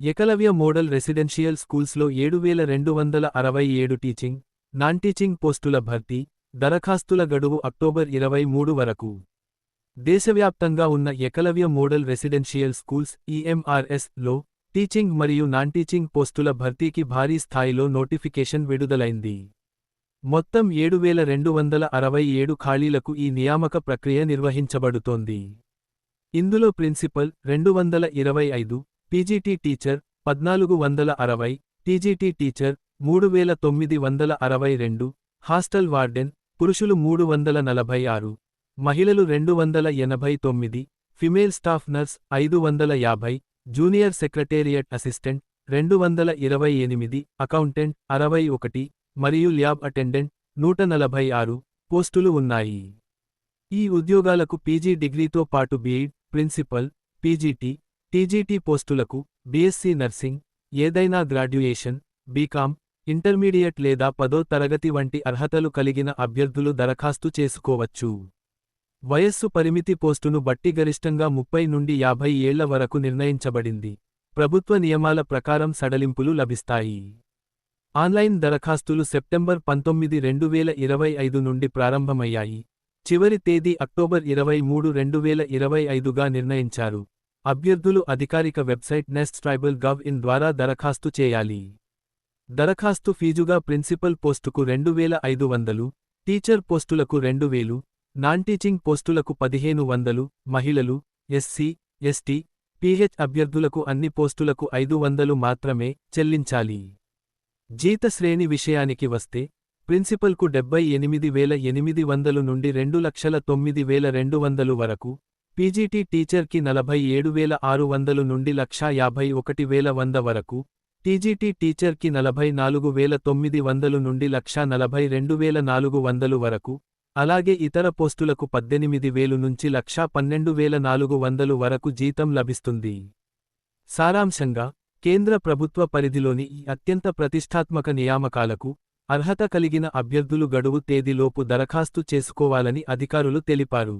Eklavya model residential స్కూల్స్లో ఏడు వేల రెండు వందల అరవై ఏడు టీచింగ్ నాన్ టీచింగ్ పోస్టుల భర్తీ దరఖాస్తుల గడువు అక్టోబర్ ఇరవై మూడు వరకు. దేశవ్యాప్తంగా ఉన్న ఏకలవ్య మోడల్ రెసిడెన్షియల్ స్కూల్స్ ఈఎంఆర్ఎస్లో టీచింగ్ మరియు నాన్ టీచింగ్ పోస్టుల భర్తీకి భారీ స్థాయిలో నోటిఫికేషన్ విడుదలైంది. మొత్తం ఏడు వేల రెండు వందల అరవై ఏడు ఖాళీలకు ఈ నియామక ప్రక్రియ నిర్వహించబడుతోంది. ఇందులో ప్రిన్సిపల్ రెండు వందల ఇరవై ఐదు పీజీటీ టీచర్ పద్నాలుగు వందల అరవై టీజీటీ టీచర్ మూడు వేల తొమ్మిది వందల అరవై రెండు హాస్టల్ వార్డెన్ పురుషులు మూడు వందల నలభై ఆరు మహిళలు రెండు వందల ఎనభై తొమ్మిది ఫిమేల్ స్టాఫ్ నర్స్ ఐదు వందల యాభై జూనియర్ సెక్రటేరియట్ అసిస్టెంట్ రెండు వందల ఇరవై ఎనిమిది అకౌంటెంట్ అరవై ఒకటి మరియు ల్యాబ్ అటెండెంట్ నూట నలభై ఆరు పోస్టులు ఉన్నాయి. ఈ ఉద్యోగాలకు పీజీ డిగ్రీతో పాటు బీఈడ్ ప్రిన్సిపల్ పీజీటీ టీజీటీ పోస్టులకు బీఎస్సీ నర్సింగ్ ఏదైనా గ్రాడ్యుయేషన్ బీకాం ఇంటర్మీడియట్ లేదా పదో తరగతి వంటి అర్హతలు కలిగిన అభ్యర్థులు దరఖాస్తు చేసుకోవచ్చు. వయస్సు పరిమితి పోస్టును బట్టి గరిష్టంగా ముప్పై నుండి యాభై ఏళ్ళ వరకు నిర్ణయించబడింది. ప్రభుత్వ నియమాల ప్రకారం సడలింపులు లభిస్తాయి. ఆన్లైన్ దరఖాస్తులు సెప్టెంబర్ పంతొమ్మిది రెండు వేల ఇరవై ఐదు నుండి ప్రారంభమయ్యాయి. చివరి తేదీ అక్టోబర్ ఇరవై మూడు రెండు వేల ఇరవై ఐదుగా నిర్ణయించారు. అభ్యర్థులు అధికారిక website nest tribal gov in ద్వారా దరఖాస్తు చేయాలి. దరఖాస్తు ఫీజుగా ప్రిన్సిపల్ పోస్టుకు రెండు వేల ఐదు వందలు టీచర్ పోస్టులకు రెండు వేలు నాన్ టీచింగ్ పోస్టులకు పదిహేను వందలు మహిళలు ఎస్సీ ఎస్టీ పీహెచ్ అభ్యర్థులకు అన్ని పోస్టులకు ఐదు వందలు మాత్రమే చెల్లించాలి. జీత శ్రేణి విషయానికి వస్తే ప్రిన్సిపల్కు డెబ్బై ఎనిమిది వేల ఎనిమిది వందలు నుండి రెండు లక్షల తొమ్మిది వేల రెండు వందలు వరకు పీజీటీ టీచర్కి నలభై ఏడు వేల ఆరు వందలు నుండి లక్షా యాభై ఒకటి వేల వంద వరకు టీజీటీ టీచర్కి నలభై నాలుగు వేల తొమ్మిది వందలు నుండి లక్షా నలభై రెండు వేల నాలుగు వందలు వరకు అలాగే ఇతర పోస్టులకు పద్దెనిమిది వేలు నుంచి లక్షా పన్నెండు వేల నాలుగు వందలు వరకు జీతం లభిస్తుంది. సారాంశంగా కేంద్ర ప్రభుత్వ పరిధిలోని ఈ అత్యంత ప్రతిష్టాత్మక నియామకాలకు అర్హత కలిగిన అభ్యర్థులు గడువు తేదీలోపు దరఖాస్తు చేసుకోవాలని అధికారులు తెలిపారు.